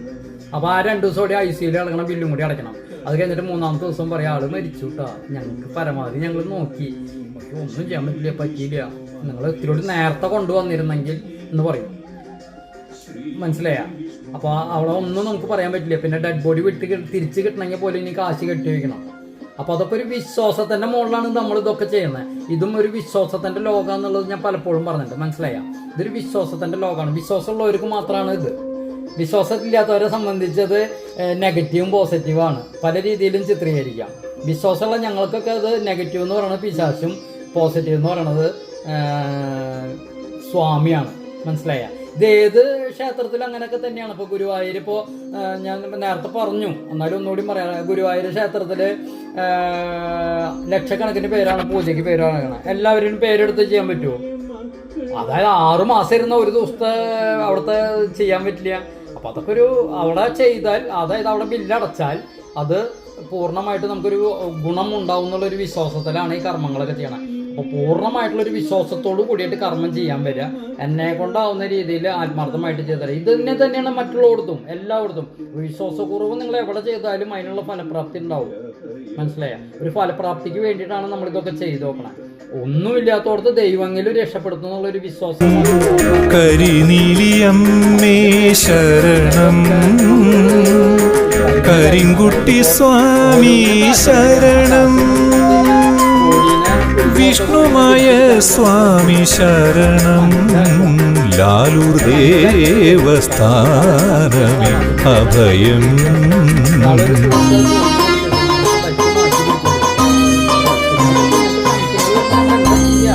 അപ്പൊ ആ രണ്ടു ദിവസം കൂടി ഐ സിയിൽ അടക്കണം ബില്ലും കൂടി അടയ്ക്കണം. അത് കഴിഞ്ഞിട്ട് മൂന്നാമത്തെ ദിവസം പറയാം ആൾ മരിച്ചു കേട്ടാ ഞങ്ങൾക്ക് പരമാവധി ഞങ്ങൾ നോക്കി. പക്ഷെ ഒന്നും ചെയ്യാൻ പറ്റില്ല പറ്റിയില്ല. നിങ്ങൾ ഒത്തിരി നേരത്തെ കൊണ്ടുവന്നിരുന്നെങ്കിൽ എന്ന് പറയും. മനസ്സിലായ? അപ്പൊ അവിടെ ഒന്നും നമുക്ക് പറയാൻ പറ്റില്ല. പിന്നെ ഡെഡ് ബോഡി വിട്ട് തിരിച്ചു കിട്ടണമെങ്കിൽ പോലും ഇനി കാശ് കെട്ടി വയ്ക്കണം അപ്പൊ അതൊക്കെ ഒരു വിശ്വാസത്തിന്റെ മുകളിലാണ് നമ്മൾ ഇതൊക്കെ ചെയ്യുന്നത്. ഇതും ഒരു വിശ്വാസത്തിന്റെ ലോകം എന്നുള്ളത് ഞാൻ പലപ്പോഴും പറഞ്ഞിട്ടുണ്ട്. മനസ്സിലായ? ഇതൊരു വിശ്വാസത്തിന്റെ ലോകമാണ് വിശ്വാസമുള്ളവർക്ക് മാത്രമാണ് ഇത്. വിശ്വാസമില്ലാത്തവരെ സംബന്ധിച്ചത് നെഗറ്റീവും പോസിറ്റീവാണ്. പല രീതിയിലും ചിത്രീകരിക്കാം. വിശ്വാസമുള്ള ഞങ്ങൾക്കൊക്കെ അത് നെഗറ്റീവ് എന്ന് പറയുന്നത് പിശാശും പോസിറ്റീവ് എന്ന് പറയുന്നത് സ്വാമിയാണ്. മനസ്സിലായ? ഇത് ഏത് ക്ഷേത്രത്തിലും അങ്ങനെയൊക്കെ തന്നെയാണ്. ഇപ്പോൾ ഗുരുവായൂർ ഇപ്പോൾ ഞാൻ നേരത്തെ പറഞ്ഞു. എന്നാലും ഒന്നുകൂടി പറയാം. ഗുരുവായൂർ ക്ഷേത്രത്തിൽ ഏഹ്, ലക്ഷക്കണക്കിന് പേരാണ് പൂജയ്ക്ക് പേര് നടക്കണം എല്ലാവരും പേരെടുത്ത് ചെയ്യാൻ പറ്റുമോ അതായത് ആറു മാസം ഇരുന്ന ഒരു ദിവസത്തെ അവിടുത്തെ ചെയ്യാൻ പറ്റില്ല. അപ്പോൾ അതൊക്കെ ഒരു അവിടെ ചെയ്താൽ അതായത് അവിടെ ബില്ലടച്ചാൽ അത് പൂർണമായിട്ട് നമുക്കൊരു ഗുണം ഉണ്ടാവും എന്നുള്ള ഒരു വിശ്വാസത്തിലാണ് ഈ കർമ്മങ്ങളൊക്കെ ചെയ്യണം. അപ്പോൾ പൂർണമായിട്ടുള്ള ഒരു വിശ്വാസത്തോട് കൂടിയിട്ട് കർമ്മം ചെയ്യാൻ വരിക. എന്നെ കൊണ്ടാവുന്ന രീതിയിൽ ആത്മാർത്ഥമായിട്ട് ചെയ്താൽ ഇത് തന്നെ തന്നെയാണ് മറ്റുള്ളവർക്കും എല്ലായിടത്തും വിശ്വാസക്കുറവ് നിങ്ങൾ എവിടെ ചെയ്താലും അതിനുള്ള ഫലപ്രാപ്തി ഉണ്ടാവും. മനസ്സിലായ? ഒരു ഫലപ്രാപ്തിക്ക് വേണ്ടിയിട്ടാണ് നമ്മൾ ഇതൊക്കെ ചെയ്തു നോക്കണം. ഒന്നുമില്ലാത്തോടത്ത് ദൈവമെങ്കിലും രക്ഷപ്പെടുത്തുന്ന ഒരു വിശ്വാസം കരിനീലിയമ്മേ ശരണം. കരിങ്കുട്ടി സ്വാമി ശരണം. വിഷ്ണുമായ സ്വാമി ശരണം. ലാലൂർ ദേവസ്ഥാനമേ അഭയം.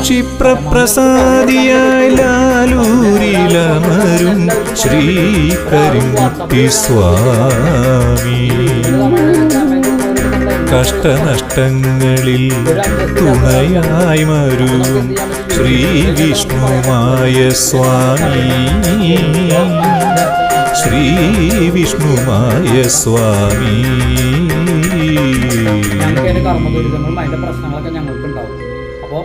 ക്ഷിപ്രപ്രസാദിയായി ലാലൂരിലമരും ശ്രീ കരിങ്കുട്ടി സ്വാമി കഷ്ടനഷ്ടങ്ങളിൽ തുണയായി മരും ശ്രീ വിഷ്ണുമായ സ്വാമി. ശ്രീ വിഷ്ണുമായ സ്വാമി. ഞങ്ങൾക്ക് അതിന്റെ കർമ്മദുരിതങ്ങളും അതിന്റെ പ്രശ്നങ്ങളൊക്കെ ഞങ്ങൾക്ക് ഉണ്ടാവും അപ്പോൾ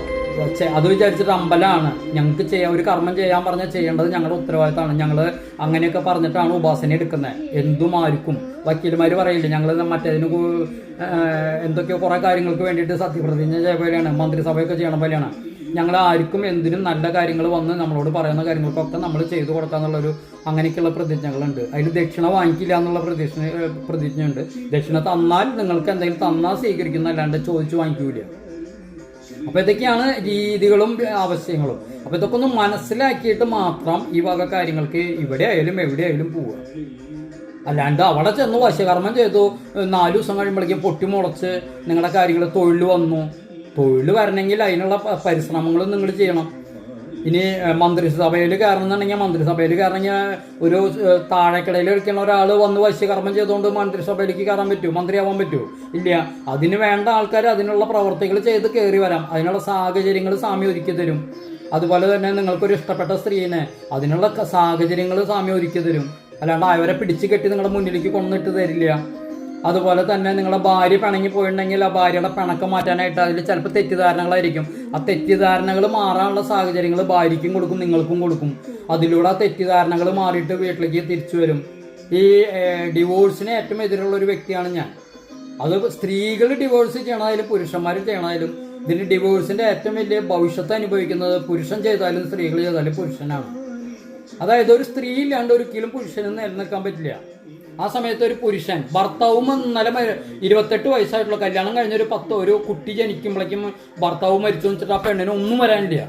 അത് വിചാരിച്ചിട്ട് അമ്പലമാണ് ഞങ്ങൾക്ക് ചെയ്യാൻ ഒരു കർമ്മം ചെയ്യാൻ പറഞ്ഞാൽ ചെയ്യേണ്ടത് ഞങ്ങളുടെ ഉത്തരവാദിത്തമാണ്. ഞങ്ങൾ അങ്ങനെയൊക്കെ പറഞ്ഞിട്ടാണ് ഉപാസന എടുക്കുന്നത് എന്തുമാർക്കും വക്കീൽമാർ പറയില്ലേ ഞങ്ങൾ മറ്റേതിന് എന്തൊക്കെയോ കുറേ കാര്യങ്ങൾക്ക് വേണ്ടിയിട്ട് സത്യപ്രതിജ്ഞ ചെയ്യ പോലെയാണ്. മന്ത്രിസഭയൊക്കെ ചെയ്യണ പോലെയാണ്. ഞങ്ങൾ ആർക്കും എന്തിനും നല്ല കാര്യങ്ങൾ വന്ന് നമ്മളോട് പറയുന്ന കാര്യങ്ങൾക്കൊക്കെ നമ്മൾ ചെയ്തു കൊടുക്കാന്നുള്ളൊരു അങ്ങനെയൊക്കെയുള്ള പ്രതിജ്ഞകളുണ്ട് അതിൽ ദക്ഷിണ വാങ്ങിക്കില്ല എന്നുള്ള പ്രതിജ്ഞ പ്രതിജ്ഞയുണ്ട് ദക്ഷിണ തന്നാൽ നിങ്ങൾക്ക് എന്തെങ്കിലും തന്നാൽ സ്വീകരിക്കുന്ന അല്ലാണ്ട് ചോദിച്ചു വാങ്ങിക്കൂല അപ്പൊ ഇതൊക്കെയാണ് രീതികളും ആവശ്യങ്ങളും. അപ്പൊ ഇതൊക്കെ ഒന്ന് മനസ്സിലാക്കിയിട്ട് മാത്രം ഈ വക കാര്യങ്ങൾക്ക് ഇവിടെ ആയാലും എവിടെ ആയാലും പോവുക. അല്ലാണ്ട് അവിടെ ചെന്ന് വശകർമ്മം ചെയ്തു. നാല് ദിവസം കഴിയുമ്പോഴേക്കും പൊട്ടിമുളച്ച് നിങ്ങളുടെ കാര്യങ്ങൾ തൊഴിൽ വന്നു. തൊഴിൽ വരണമെങ്കിൽ അതിനുള്ള പരിശ്രമങ്ങളും നിങ്ങൾ ചെയ്യണം. ഇനി മന്ത്രിസഭയിൽ കയറണമെന്നുണ്ടെങ്കിൽ മന്ത്രിസഭയിൽ കയറണമെങ്കിൽ ഒരു താഴെക്കിടയിൽ ഇരിക്കുന്ന ഒരാൾ വന്ന് വശ്യകർമ്മം ചെയ്തുകൊണ്ട് മന്ത്രിസഭയിലേക്ക് കയറാൻ പറ്റുമോ മന്ത്രിയാവാൻ പറ്റുമോ ഇല്ല അതിന് വേണ്ട ആൾക്കാർ അതിനുള്ള പ്രവർത്തികൾ ചെയ്ത് കയറി വരാം. അതിനുള്ള സാഹചര്യങ്ങൾ സ്വാമി ഒരുക്കി തരും. അതുപോലെ തന്നെ നിങ്ങൾക്കൊരു ഇഷ്ടപ്പെട്ട സ്ത്രീനെ അതിനുള്ള സാഹചര്യങ്ങൾ സ്വാമി ഒരുക്കി തരും. അല്ലാണ്ട് അവരെ പിടിച്ചു കെട്ടി നിങ്ങളുടെ മുന്നിലേക്ക് കൊണ്ടിട്ട് തരില്ല. അതുപോലെ തന്നെ നിങ്ങളുടെ ഭാര്യ പിണങ്ങി പോയിട്ടുണ്ടെങ്കിൽ ആ ഭാര്യയുടെ പിണക്കം മാറ്റാനായിട്ട് അതിൽ ചിലപ്പോൾ തെറ്റിദ്ധാരണകളായിരിക്കും. ആ തെറ്റിദ്ധാരണകൾ മാറാനുള്ള സാഹചര്യങ്ങൾ ഭാര്യയ്ക്കും കൊടുക്കും നിങ്ങൾക്കും കൊടുക്കും. അതിലൂടെ ആ തെറ്റിദ്ധാരണകൾ മാറിയിട്ട് വീട്ടിലേക്ക് തിരിച്ചു വരും. ഈ ഡിവോഴ്സിന് ഏറ്റവും എതിരുള്ള ഒരു വ്യക്തിയാണ് ഞാൻ. അത് സ്ത്രീകൾ ഡിവോഴ്സ് ചെയ്യണതായാലും പുരുഷന്മാർ ചെയ്യണതായാലും ഇതിന് ഡിവോഴ്സിന്റെ ഏറ്റവും വലിയ ഭവിഷ്യത്ത് അനുഭവിക്കുന്നത് പുരുഷൻ ചെയ്താലും സ്ത്രീകൾ ചെയ്താലും പുരുഷനാണ്. അതായത് ഒരു സ്ത്രീ ഇല്ലാണ്ട് ഒരിക്കലും പുരുഷന് നിലനിൽക്കാൻ പറ്റില്ല. ആ സമയത്ത് ഒരു പുരുഷൻ ഭർത്താവും ഇന്നലെ ഇരുപത്തെട്ട് വയസ്സായിട്ടുള്ള കല്യാണം കഴിഞ്ഞ ഒരു പത്ത് ഒരു കുട്ടി ജനിക്കുമ്പോഴേക്കും ഭർത്താവ് മരിച്ചു വെച്ചിട്ട് ആ പെണ്ണിന് ഒന്നും വരാനില്ല.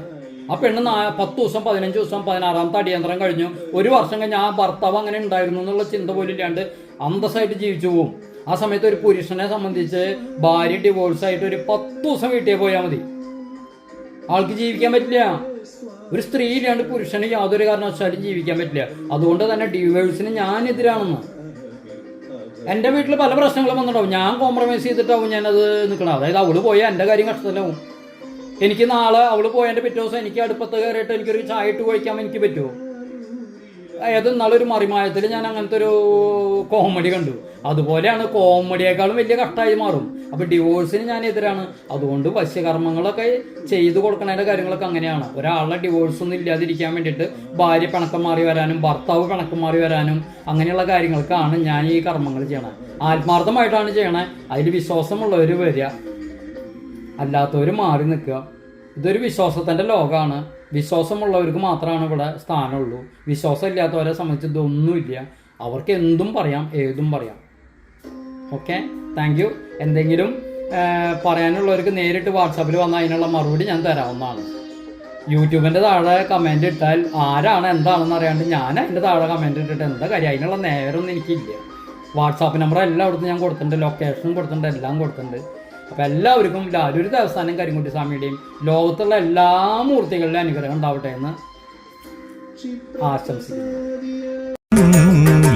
ആ പെണ്ണ് നാ- പത്ത് ദിവസം പതിനഞ്ച് ദിവസം പതിനാറാമത്തെ അടിയന്തരം കഴിഞ്ഞു. ഒരു വർഷം കഴിഞ്ഞ് ആ ഭർത്താവ് അങ്ങനെ ഉണ്ടായിരുന്നു എന്നുള്ള ചിന്ത പോലും ഇല്ലാണ്ട് അന്തസ്സായിട്ട് ജീവിച്ചു പോകും ആ സമയത്ത് ഒരു പുരുഷനെ സംബന്ധിച്ച് ഭാര്യ ഡിവോഴ്സ് ആയിട്ട് ഒരു പത്ത് ദിവസം വീട്ടിൽ പോയാൽ മതി. ആൾക്ക് ജീവിക്കാൻ പറ്റില്ല. ഒരു സ്ത്രീ ഇല്ലാണ്ട് പുരുഷന് യാതൊരു കാരണവശാലും ജീവിക്കാൻ പറ്റില്ല. അതുകൊണ്ട് തന്നെ ഡിവോഴ്സിന് ഞാൻ എതിരാണെന്ന് എന്റെ വീട്ടിൽ പല പ്രശ്നങ്ങളും വന്നിട്ടുണ്ടാവും. ഞാൻ കോംപ്രമൈസ് ചെയ്തിട്ടാവും ഞാനത് നിൽക്കണം അതായത് അവൾ പോയാൽ എന്റെ കാര്യം കഷ്ടത്തിലാവും. എനിക്ക് നാളെ അവൾ പോയതിന്റെ പിറ്റേ ദിവസം എനിക്ക് അടുപ്പത്ത് കയറിയിട്ട് എനിക്കൊരു ചായ ഇട്ട് കഴിക്കാൻ എനിക്ക് പറ്റുമോ? ഏത് നാളൊരു മറിമായത്തിൽ ഞാൻ അങ്ങനത്തെ ഒരു കോമഡി കണ്ടു. അതുപോലെയാണ് കോമഡിയേക്കാളും വലിയ കഷ്ടമായി മാറും. അപ്പൊ ഡിവോഴ്സിന് ഞാൻ എതിരാണ്. അതുകൊണ്ട് വശ്യകർമ്മങ്ങളൊക്കെ ചെയ്തു കൊടുക്കണതിന്റെ കാര്യങ്ങളൊക്കെ അങ്ങനെയാണ്. ഒരാളെ ഡിവോഴ്സ് ഒന്നും ഇല്ലാതിരിക്കാൻ വേണ്ടിയിട്ട് ഭാര്യ പിണക്കം മാറി വരാനും ഭർത്താവ് പിണക്കം മാറി വരാനും അങ്ങനെയുള്ള കാര്യങ്ങൾക്കാണ് ഞാൻ ഈ കർമ്മങ്ങൾ ചെയ്യണത് ആത്മാർത്ഥമായിട്ടാണ് ചെയ്യണത് അതിൽ വിശ്വാസമുള്ളവർ വരിക. അല്ലാത്തവർ മാറി നിൽക്കുക. ഇതൊരു വിശ്വാസത്തിന്റെ ലോകമാണ്. വിശ്വാസമുള്ളവർക്ക് മാത്രമാണ് ഇവിടെ സ്ഥാനമുള്ളൂ. വിശ്വാസം ഇല്ലാത്തവരെ സംബന്ധിച്ച് ഇതൊന്നുമില്ല. അവർക്ക് എന്തും പറയാം ഏതും പറയാം. ഓക്കെ? താങ്ക് യു എന്തെങ്കിലും പറയാനുള്ളവർക്ക് നേരിട്ട് വാട്സാപ്പിൽ വന്നാൽ അതിനുള്ള മറുപടി ഞാൻ തരാവുന്നതാണ്. യൂട്യൂബിന്റെ താഴെ കമന്റ് ഇട്ടാൽ ആരാണ് എന്താണെന്ന് അറിയാണ്ട് ഞാൻ അതിന്റെ താഴെ കമന്റ് ഇട്ടിട്ട് എന്താ കാര്യം? അതിനുള്ള നേരമൊന്നും എനിക്കില്ല. വാട്സാപ്പ് നമ്പർ എല്ലാം എല്ലായിടത്തും ഞാൻ കൊടുത്തിട്ടുണ്ട് ലൊക്കേഷനും കൊടുത്തിട്ടുണ്ട് എല്ലാം കൊടുത്തിട്ടുണ്ട്. അപ്പോൾ എല്ലാവർക്കും ലാലൊരു ദേവസ്ഥാനം കരിങ്കുട്ടി സ്വാമിയുടെയും ലോകത്തുള്ള എല്ലാ മൂർത്തികളുടെയും അനുഗ്രഹം ഉണ്ടാവട്ടെ എന്ന് ആശംസിക്കുന്നു.